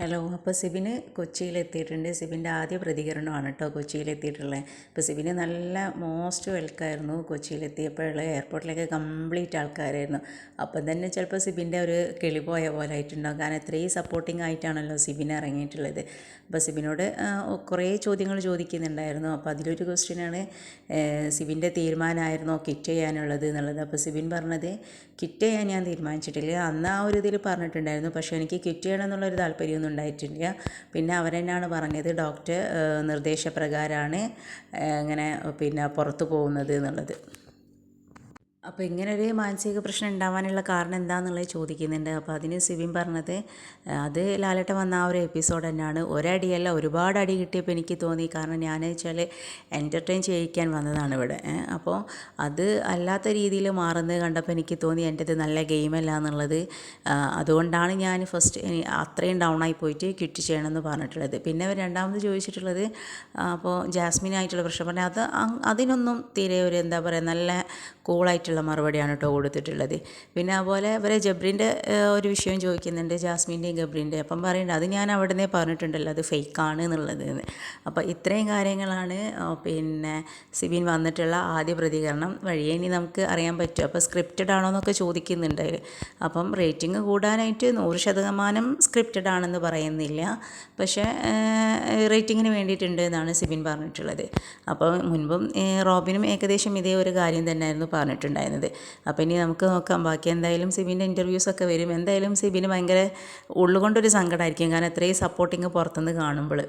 Hello അപ്പോൾ സിബിന് കൊച്ചിയിലെത്തിയിട്ടുണ്ട്. സിബിന്റെ ആദ്യ പ്രതികരണമാണ് കേട്ടോ കൊച്ചിയിലെത്തിയിട്ടുള്ളത് അപ്പോൾ സിബിന് നല്ല മോസ്റ്റ് വെൽക്കായിരുന്നു കൊച്ചിയിലെത്തിയപ്പോഴുള്ള എയർപോർട്ടിലേക്ക് കംപ്ലീറ്റ് ആൾക്കാരായിരുന്നു. അപ്പം തന്നെ ചിലപ്പോൾ സിബിന്റെ ഒരു കിളി പോയ പോലെ ആയിട്ടുണ്ടാകും കാരണം ഇത്രയും സപ്പോർട്ടിംഗ് ആയിട്ടാണല്ലോ സിബിന് ഇറങ്ങിയിട്ടുള്ളത്. അപ്പോൾ സിബിനോട് കുറേ ചോദ്യങ്ങൾ ചോദിക്കുന്നുണ്ടായിരുന്നു. അപ്പോൾ അതിലൊരു ക്വസ്റ്റ്യനാണ് സിബിന്റെ തീരുമാനമായിരുന്നോ കിറ്റ് ചെയ്യാനുള്ളത് എന്നുള്ളത്. അപ്പോൾ സിബിൻ പറഞ്ഞത് കിറ്റ് ചെയ്യാൻ ഞാൻ തീരുമാനിച്ചിട്ടില്ല. അന്ന് ആ ഒരു ഇതിൽ പറഞ്ഞിട്ടുണ്ടായിരുന്നു. പക്ഷേ എനിക്ക് കിറ്റ് ചെയ്യണം എന്നുള്ളൊരു താല്പര്യമൊന്നും ഉണ്ടായിട്ടില്ല പിന്നെ അവരെന്നാണ് പറഞ്ഞത്? ഡോക്ടർ നിർദ്ദേശപ്രകാരമാണ് ഇങ്ങനെ പിന്നെ പുറത്ത് പോകുന്നത് എന്നുള്ളത്. അപ്പോൾ ഇങ്ങനെ ഒരു മാനസിക പ്രശ്നം ഉണ്ടാവാനുള്ള കാരണം എന്താണെന്നുള്ളത് ചോദിക്കുന്നുണ്ട്. അപ്പോൾ അതിന് സിബിൻ പറഞ്ഞത് അത് ലാലട്ട വന്ന ആ ഒരു എപ്പിസോഡ് തന്നെയാണ്. ഒരടിയല്ല ഒരുപാട് അടി കിട്ടിയപ്പോൾ എനിക്ക് തോന്നി. കാരണം ഞാൻ വെച്ചാൽ എന്റർടൈൻ ചെയ്യിക്കാൻ വന്നതാണ് ഇവിടെ. അപ്പോൾ അത് അല്ലാത്ത രീതിയിൽ മാറുന്നത് കണ്ടപ്പോൾ എനിക്ക് തോന്നി എന്റെത് നല്ല ഗെയിമല്ല എന്നുള്ളത്. അതുകൊണ്ടാണ് ഞാൻ ഫസ്റ്റ് അത്രയും ഡൗൺ ആയി പോയിട്ട് ക്വിറ്റ് ചെയ്യണമെന്ന് പറഞ്ഞിട്ടുള്ളത്. പിന്നെ രണ്ടാമത് ചോദിച്ചിട്ടുള്ളത് അപ്പോൾ ജാസ്മിനായിട്ടുള്ള പ്രശ്നം. പറഞ്ഞാൽ അത് അതിനൊന്നും തീരെ ഒരു എന്താ പറയുക നല്ല കൂളായിട്ടുള്ള മറുപടിയാണ് കേട്ടോ കൊടുത്തിട്ടുള്ളത്. പിന്നെ അതുപോലെ ഇവരെ ജബ്രീന്റെ ഒരു വിഷയം ചോദിക്കുന്നുണ്ട് ജാസ്മിന്റെയും ഗബ്രീന്റെയും അപ്പം പറയുന്നുണ്ട് അത് ഞാൻ അവിടെ നിന്നേ പറഞ്ഞിട്ടുണ്ടല്ലോ അത് ഫേക്കാണ് എന്നുള്ളത് അപ്പോൾ ഇത്രയും കാര്യങ്ങളാണ് പിന്നെ സിബിൻ വന്നിട്ടുള്ള ആദ്യ പ്രതികരണം വഴിയേ ഇനി നമുക്ക് അറിയാൻ പറ്റും. അപ്പോൾ സ്ക്രിപ്റ്റഡ് ആണോ എന്നൊക്കെ ചോദിക്കുന്നുണ്ട് അപ്പം റേറ്റിംഗ് കൂടാനായിട്ട് നൂറ് ശതമാനം സ്ക്രിപ്റ്റഡ് ആണെന്ന് പറയുന്നില്ല. പക്ഷേ റേറ്റിങ്ങിന് വേണ്ടിയിട്ടുണ്ട് എന്നാണ് സിബിൻ പറഞ്ഞിട്ടുള്ളത്. അപ്പോൾ മുൻപും റോബിനും ഏകദേശം ഇതേ ഒരു കാര്യം തന്നെയായിരുന്നു പറഞ്ഞിട്ടുണ്ടായിരുന്നത്. അപ്പോൾ ഇനി നമുക്ക് നോക്കാം. ബാക്കി എന്തായാലും സിബിന്റെ ഇന്റർവ്യൂസൊക്കെ വരും. എന്തായാലും സിബിന് ഭയങ്കര ഉള്ളുകൊണ്ടൊരു സങ്കടമായിരിക്കും കാരണം ഇത്രയും സപ്പോർട്ടിങ് പുറത്തുനിന്ന് കാണുമ്പോൾ